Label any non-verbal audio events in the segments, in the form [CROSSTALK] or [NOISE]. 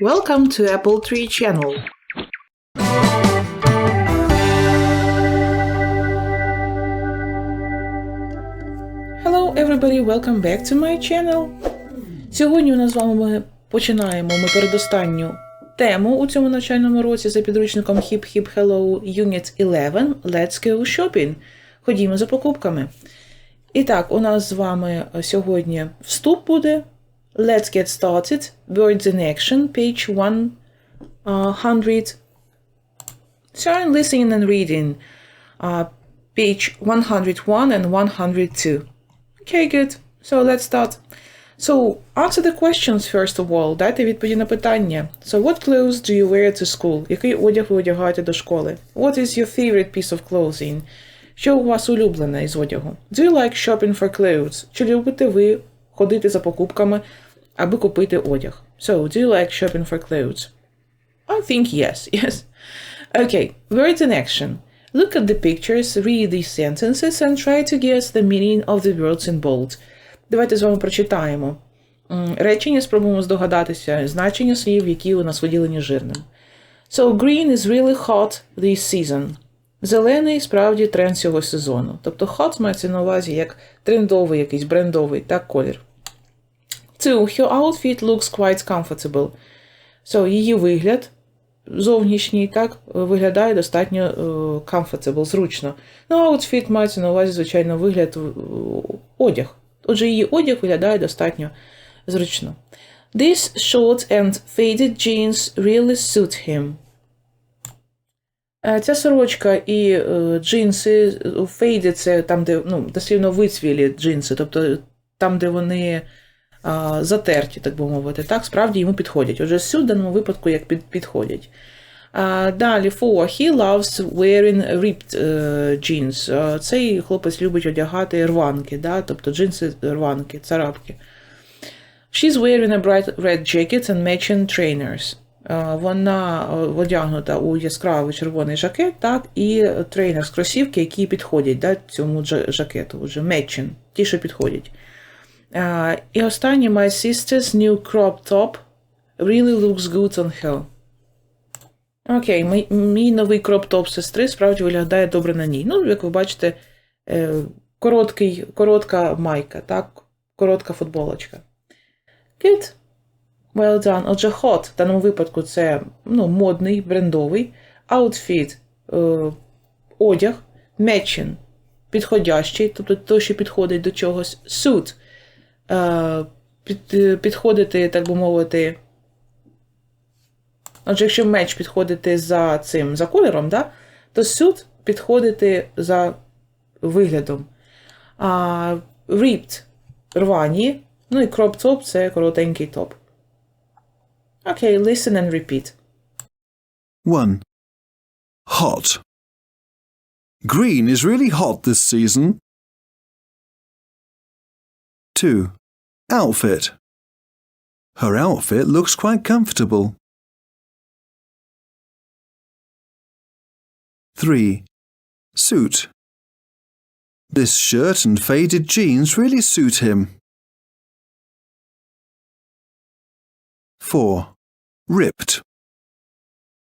Welcome to Apple Tree Channel. Hello everybody, welcome back to my channel. Сьогодні у нас з вами ми починаємо ми передостанню тему у цьому навчальному році за підручником Hip Hip Hello Unit 11 Let's Go Shopping. Ходімо за покупками. І так, у нас з вами сьогодні вступ буде. Let's get started. Words in action, page 100. Turn listening and reading. Uh, page 101 and 102. Okay, good. So let's start. So, answer the questions first of all. Дайте відповіді на питання. So, what clothes do you wear to school? Який одяг ви одягаєте до школи? What is your favorite piece of clothing? Що у вас улюблене із одягу? Do you like shopping for clothes? Чи любите ви ходити за покупками, Аби купити одяг? So, do you like shopping for clothes? I think yes, [LAUGHS] yes. Okay, words in action. Look at the pictures, read these sentences and try to guess the meaning of the words in bold. Давайте з вами прочитаємо. Речення спробуємо здогадатися значення слів, які у нас виділені жирним. So, green is really hot this season. Зелений справді тренд цього сезону. Тобто hot мається на увазі як трендовий, якийсь брендовий, так, колір. Two, her outfit looks quite comfortable. So, її вигляд зовнішній, так, виглядає достатньо е, comfortable, зручно. Ну, outfit мається на увазі, звичайно, вигляд е, одяг. Отже, її одяг виглядає достатньо зручно. These short and faded jeans really suit him. Е, Ця сорочка і джинси це там, де ну, дослівно вицвілі джинси, тобто там, де вони затерті, так би мовити, так, справді йому підходять. Отже, сюди в даному випадку як під, підходять. А, далі, four. He loves wearing ripped е, jeans. Цей хлопець любить одягати рванки, да? тобто джинси рванки, царапки. She's wearing a bright red jacket and matching trainers. Вона е, одягнута у яскравий червоний жакет, так, і трейнерс кросівки, які підходять да, цьому жакету, вже matching, ті, що підходять. І останнє, my sister's new crop top really looks good on her. Окей, мій, мій новий кроп-топ сестри справді виглядає добре на ній. Ну, як ви бачите, е, короткий, коротка майка, так? Коротка футболочка. Good. Well done. Отже, hot в даному випадку це ну, модний, брендовий. Outfit е, одяг. Matching підходящий, тобто той, що підходить до чогось. Suit під, е, підходити, так би мовити. Отже, якщо меч підходити за цим, за кольором, да, то suit підходити за виглядом. А ripped – рвані, ну і crop top – це коротенький топ. Окей, listen and repeat. 1. Hot. Green is really hot this season. 2. Outfit. Her outfit looks quite comfortable. 3. Suit. This shirt and faded jeans really suit him. 4. Ripped.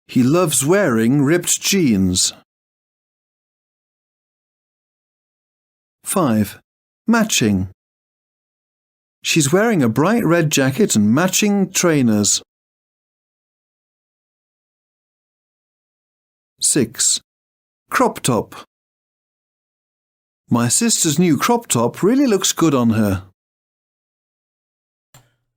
He loves wearing ripped jeans. 5. Matching. She's wearing a bright red jacket and matching trainers. 6. Crop top. My sister's new crop top really looks good on her.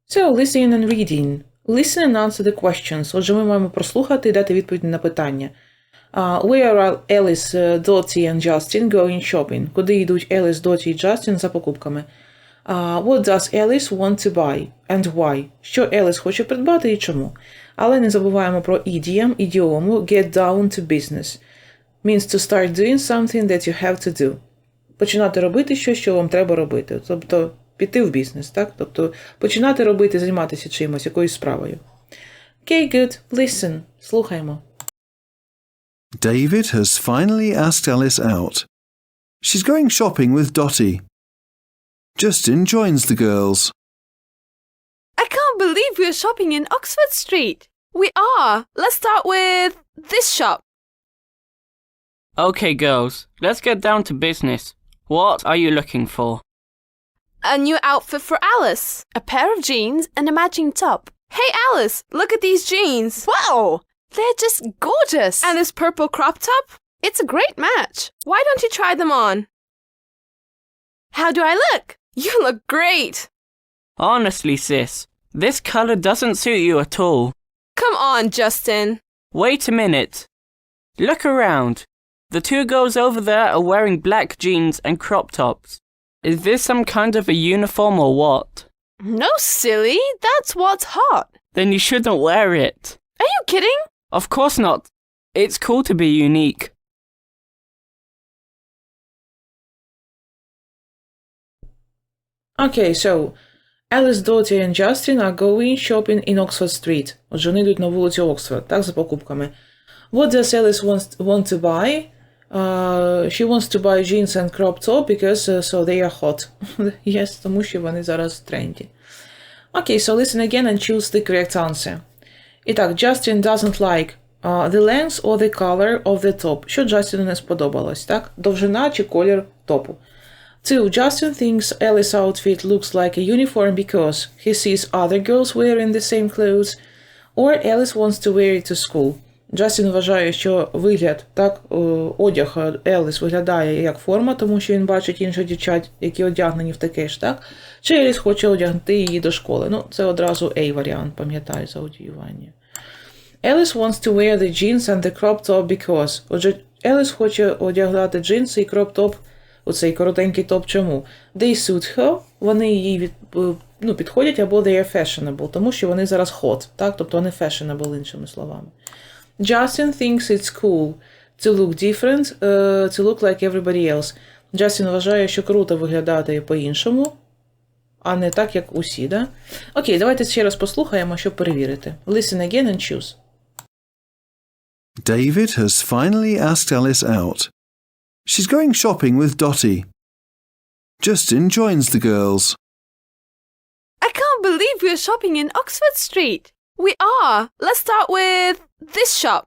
So, listen and reading. Listen and answer the questions. Отже, ми маємо прослухати і дати відповідь на питання. Uh, where are Alice, uh, Dottie and Justin going shopping? Куди йдуть Еліс, Доті і Джастін за покупками? Uh, what does Alice want to buy? And why? Що Еліс хоче придбати і чому? Але не забуваємо про idiom, ідіому get down to business. Means to start doing something that you have to do. Починати робити щось, що вам треба робити. Тобто піти в бізнес, так? Тобто починати робити, займатися чимось, якоюсь справою. Okay, good. Listen. Слухаємо. David has finally asked Alice out. She's going shopping with Dottie. Justin joins the girls. I can't believe we're shopping in Oxford Street. We are. Let's start with this shop. Okay, girls, let's get down to business. What are you looking for? A new outfit for Alice. A pair of jeans and a matching top. Hey, Alice, look at these jeans. Wow! They're just gorgeous. And this purple crop top? It's a great match. Why don't you try them on? How do I look? You look great. Honestly, sis, this color doesn't suit you at all. Come on, Justin. Wait a minute. Look around. The two girls over there are wearing black jeans and crop tops. Is this some kind of a uniform or what? No, silly. That's what's hot. Then you shouldn't wear it. Are you kidding? Of course not. It's cool to be unique. Okay, so Alice, Dottie and Justin are going shopping in Oxford Street. Отже, вони йдуть на вулицю Оксфорд, так, за покупками. What does Alice want, want to buy? Uh, she wants to buy jeans and crop top because uh, so they are hot. yes, тому що вони зараз в тренді. Okay, so listen again and choose the correct answer. І так, Justin doesn't like uh, the length or the color of the top. Що Джастіну не сподобалось, так? Довжина чи колір топу. Two, Justin thinks Alice's outfit looks like a uniform because he sees other girls wearing the same clothes, or Alice wants to wear it to school. Джастін вважає, що вигляд, так, одяг Еліс виглядає як форма, тому що він бачить інших дівчат, які одягнені в таке ж, так? Чи Еліс хоче одягнути її до школи. Ну, це одразу A варіант, пам'ятаю, за одіювання. Alice wants to wear the jeans and the crop top because. Отже, Еліс хоче одягати джинси і кроп-топ, оцей коротенький топ чому? They suit her, вони їй від, е, ну, підходять, або they are fashionable, тому що вони зараз hot, так? Тобто вони fashionable, іншими словами. Justin thinks it's cool to look different, uh, to look like everybody else. Джастін вважає, що круто виглядати по-іншому, а не так, як усі, да? Окей, давайте ще раз послухаємо, щоб перевірити. Listen again and choose. David has finally asked Alice out. She's going shopping with Dottie. Justin joins the girls. I can't believe we're shopping in Oxford Street. We are. Let's start with this shop.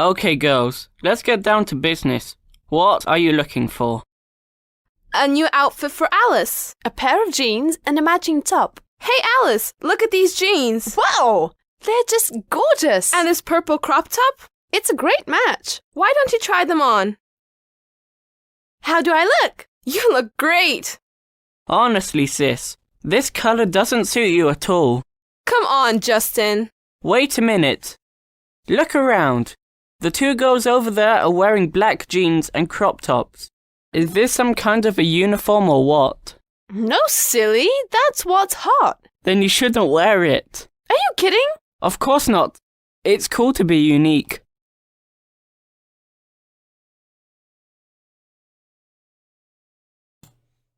Okay, girls, let's get down to business. What are you looking for? A new outfit for Alice. A pair of jeans and a matching top. Hey, Alice, look at these jeans. Wow! They're just gorgeous. And this purple crop top? It's a great match. Why don't you try them on? How do I look? [LAUGHS] You look great. Honestly, sis, this color doesn't suit you at all. Come on, Justin. Wait a minute. Look around. The two girls over there are wearing black jeans and crop tops. Is this some kind of a uniform or what? No, silly. That's what's hot. Then you shouldn't wear it. Are you kidding? Of course not. It's cool to be unique.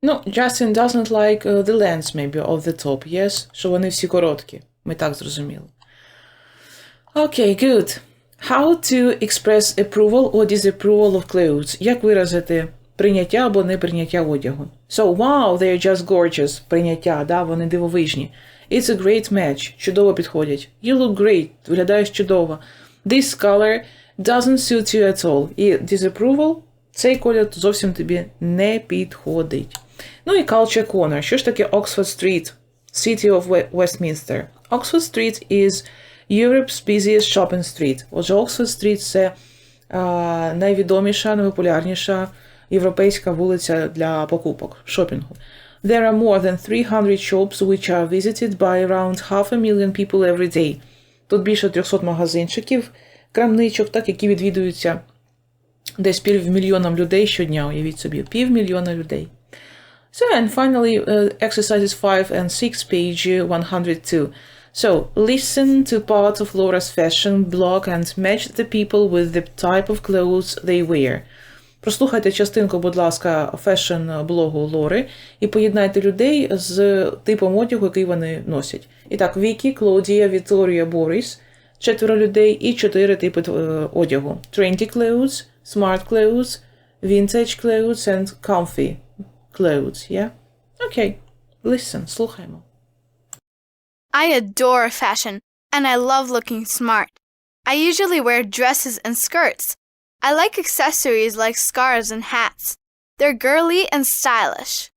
Ну, Justin doesn't like uh, the length, maybe, of the top, yes? Що вони всі короткі. Ми так зрозуміли. Okay, good. How to express approval or disapproval of clothes. Як виразити прийняття або неприйняття одягу. So, wow, they're just gorgeous. Прийняття, да, вони дивовижні. It's a great match. Чудово підходять. You look great. Виглядаєш чудово. This color doesn't suit you at all. І disapproval – цей колір зовсім тобі не підходить. Ну і Culture Corner. Що ж таке Oxford Street? City of Westminster. Oxford Street is Europe's busiest shopping street. Отже, Oxford Street – це а, найвідоміша, найпопулярніша європейська вулиця для покупок, шопінгу. There are more than 300 shops which are visited by around half a million people every day. Тут більше 300 магазинчиків, крамничок, так, які відвідуються десь півмільйоном людей щодня, уявіть собі, півмільйона людей. So, and finally, uh, exercises 5 and 6, page 102. So, listen to part of Laura's fashion blog and match the people with the type of clothes they wear. Прослухайте частинку, будь ласка, фешн-блогу Лори і поєднайте людей з типом одягу, який вони носять. І так, Вікі, Клодія, Вікторія, Борис, четверо людей і чотири типи е, одягу: Trendy clothes, smart clothes, vintage clothes and comfy clothes. Yeah? Окей. Listen, слухаємо. I adore fashion, and I love looking smart. I usually wear dresses and skirts. I like accessories like scarves and hats. They're girly and stylish.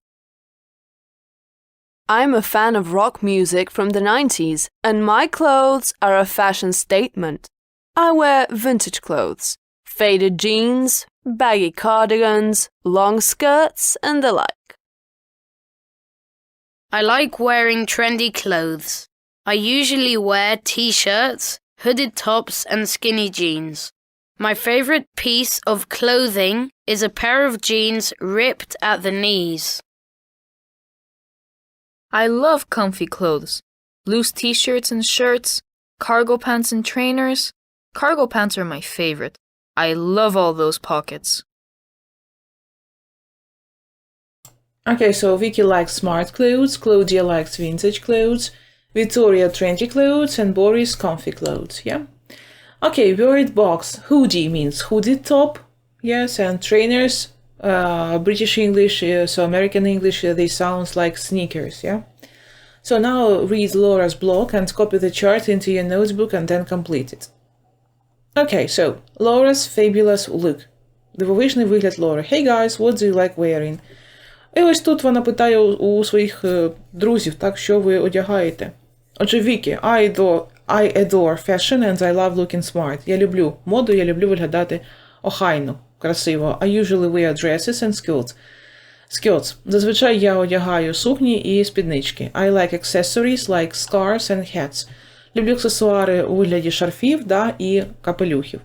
I'm a fan of rock music from the 90s, and my clothes are a fashion statement. I wear vintage clothes, faded jeans, baggy cardigans, long skirts, and the like. I like wearing trendy clothes. I usually wear t shirts, hooded tops, and skinny jeans. My favorite piece of clothing is a pair of jeans ripped at the knees. I love comfy clothes. Loose t shirts and shirts, cargo pants and trainers. Cargo pants are my favorite. I love all those pockets. Okay, so Vicky likes smart clothes, Claudia likes vintage clothes, Victoria trendy clothes, and Boris comfy clothes, yeah? Okay, word box. Hoodie means hoodie top, yes, and trainers, uh, British English, uh, so American English, uh, they sounds like sneakers, yeah? So now read Laura's blog and copy the chart into your notebook and then complete it. Okay, so Laura's fabulous look. Дивовижний вигляд Лори. Hey guys, what do you like wearing? І ось тут вона питає у, своїх е, друзів, так, що ви одягаєте. Отже, Вікі, I adore, I adore fashion and I love looking smart. Я люблю моду, я люблю виглядати охайно, красиво. I usually wear dresses and skirts. Skirts. Зазвичай я одягаю сукні і спіднички. I like accessories like scarves and hats. Люблю аксесуари у вигляді шарфів да, і капелюхів.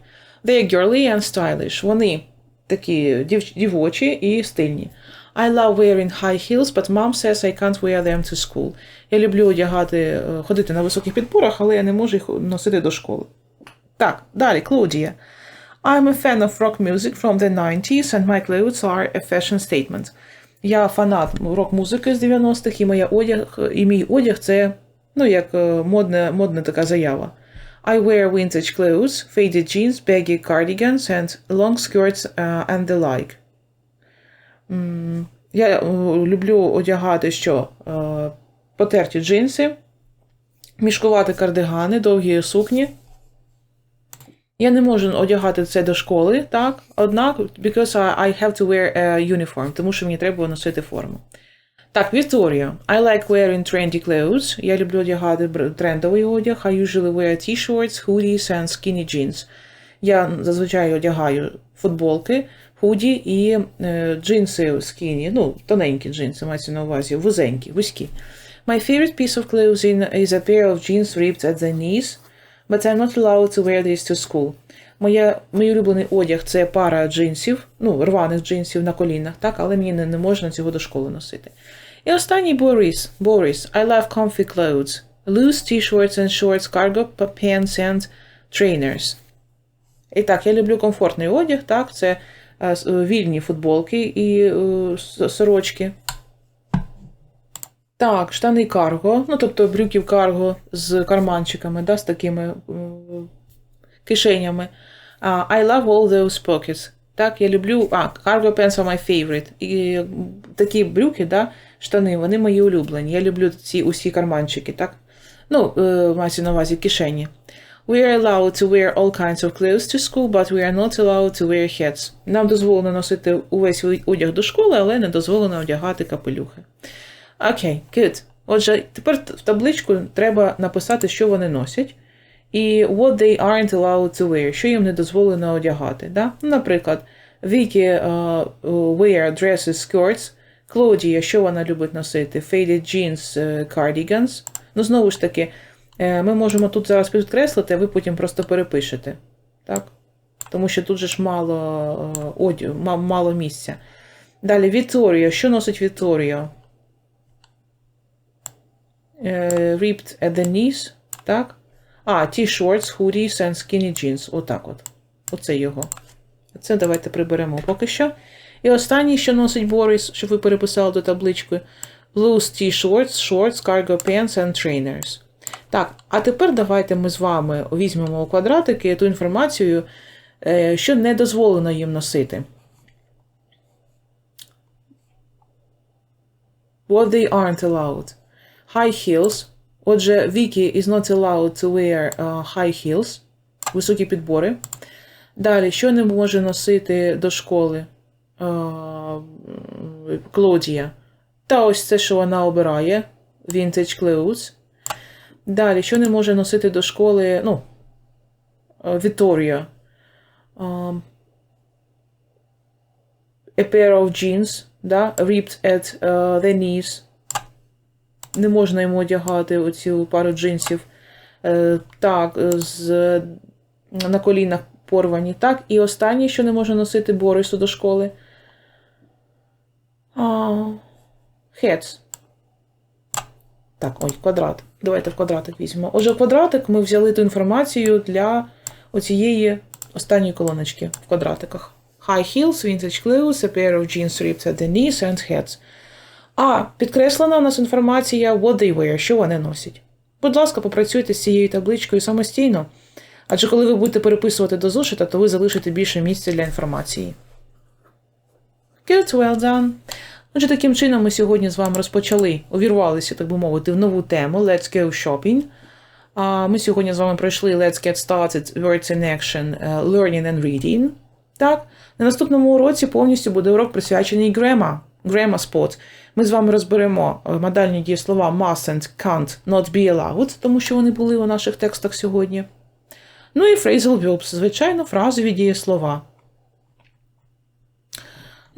They are girly and stylish. Вони такі дів, дівочі і стильні. I love wearing high heels, but mom says I can't wear them to school. Я люблю одягати, е, ходити на високих підборах, але я не можу їх носити до школи. Так, далі, Клаудія. I'm a fan of rock music from the 90s and my clothes are a fashion statement. Я фанат рок-музики з 90-х, і моя одяг, і мій одяг це ну, як е, модна, модна така заява. I wear vintage clothes, faded jeans, baggy cardigans and long skirts uh, and the like. Я е, люблю одягати що? Е, Потерті джинси, мішкувати кардигани, довгі сукні. Я не можу одягати це до школи, так? Однак, because I have to wear a uniform, тому що мені треба носити форму. Так, Вікторія. I like wearing trendy clothes. Я люблю одягати трендовий одяг. I usually wear t-shirts, hoodies and skinny jeans. Я зазвичай одягаю футболки, худі і е, джинси skinny, ну, тоненькі джинси, мається на увазі, вузенькі, вузькі. My favorite piece of clothing is a pair of jeans ripped at the knees, but I'm not allowed to wear this to school. Моя, мій улюблений одяг це пара джинсів, ну, рваних джинсів на колінах, так, але мені не, не можна цього до школи носити. І останній Борис. Boris. I love comfy clothes. Loose t-shirts and shorts, cargo pants and trainers. І так, я люблю комфортний одяг, так, це е, е, вільні футболки і е, сорочки. Так, штани карго, ну тобто брюків карго з карманчиками, да, з такими кишенями. I love all those pockets. Так, я люблю. А, cargo pants are my favorite. І такі брюки, да, штани, вони мої улюблені. Я люблю ці усі карманчики, так? Ну, е, мається на увазі кишені. We are allowed to wear all kinds of clothes to school, but we are not allowed to wear hats. Нам дозволено носити увесь одяг до школи, але не дозволено одягати капелюхи. Окей, good. Отже, тепер в табличку треба написати, що вони носять, і what they aren't allowed to wear, що їм не дозволено одягати. Да? Наприклад, Vicky uh, wear dresses, skirts, Клодія, що вона любить носити? Faded jeans, cardigans. Ну, знову ж таки, е, ми можемо тут зараз підкреслити, а ви потім просто перепишете. Так? Тому що тут же ж мало, е, мало місця. Далі Вікторія. Що носить Вікторія? Е, Ripped at the knees. Так? А, t-shirts, hoodies and skinny jeans. Отак от. Оце його. Це давайте приберемо поки що. І останнє, що носить Борис, щоб ви переписали до таблички. Loose t-shirts, shorts, cargo pants and trainers. Так, а тепер давайте ми з вами візьмемо у квадратики ту інформацію, е, що не дозволено їм носити. What they aren't allowed. High heels, Отже, Vicky is not allowed to wear uh, high heels, високі підбори. Далі, що не може носити до школи Клодія? Та ось це, що вона обирає, vintage clothes. Далі, що не може носити до школи, ну, Віторія. A pair of jeans, да, ripped at uh, the knees. Не можна йому одягати оцю пару джинсів. Е, так, з, на колінах порвані. Так, і останнє, що не може носити Борису до школи. Хец. Так, ой, квадрат. Давайте в квадратик візьмемо. Отже, в квадратик ми взяли ту інформацію для оцієї останньої колоночки в квадратиках. High heels, vintage clothes, a pair of jeans ripped at the knees and hats. А, підкреслена у нас інформація what they wear, що вони носять. Будь ласка, попрацюйте з цією табличкою самостійно, адже коли ви будете переписувати до зошита, то ви залишите більше місця для інформації. Good, well done. Отже, таким чином ми сьогодні з вами розпочали, увірвалися, так би мовити, в нову тему Let's Go Shopping. Ми сьогодні з вами пройшли Let's Get Started, Words in Action, е, Learning and Reading. Так, на наступному уроці повністю буде урок присвячений grammar, grammar spot. Ми з вами розберемо е, модальні дієслова mustn't, can't, not be allowed, тому що вони були у наших текстах сьогодні. Ну і phrasal verbs, звичайно, фразові дієслова.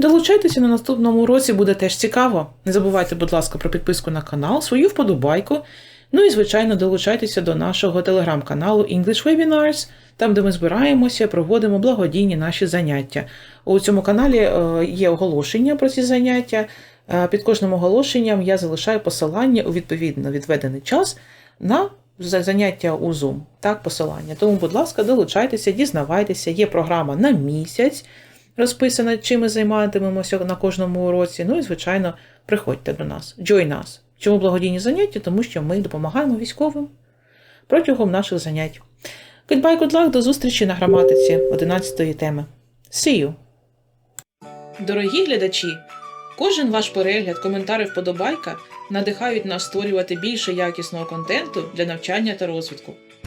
Долучайтеся на наступному уроці, буде теж цікаво. Не забувайте, будь ласка, про підписку на канал, свою вподобайку. Ну і, звичайно, долучайтеся до нашого телеграм-каналу English Webinars, там, де ми збираємося, проводимо благодійні наші заняття. У цьому каналі е, є оголошення про ці заняття. Е, Під кожним оголошенням я залишаю посилання у відповідно відведений час на заняття у Zoom. Так, посилання. Тому, будь ласка, долучайтеся, дізнавайтеся. Є програма на місяць розписана, чим ми займатимемося на кожному уроці. Ну і, звичайно, приходьте до нас. Join us. Чому благодійні заняття? Тому що ми допомагаємо військовим протягом наших занять. Goodbye, good luck, до зустрічі на граматиці 11-ї теми. See you! Дорогі глядачі! Кожен ваш перегляд, коментар і вподобайка надихають нас створювати більше якісного контенту для навчання та розвитку.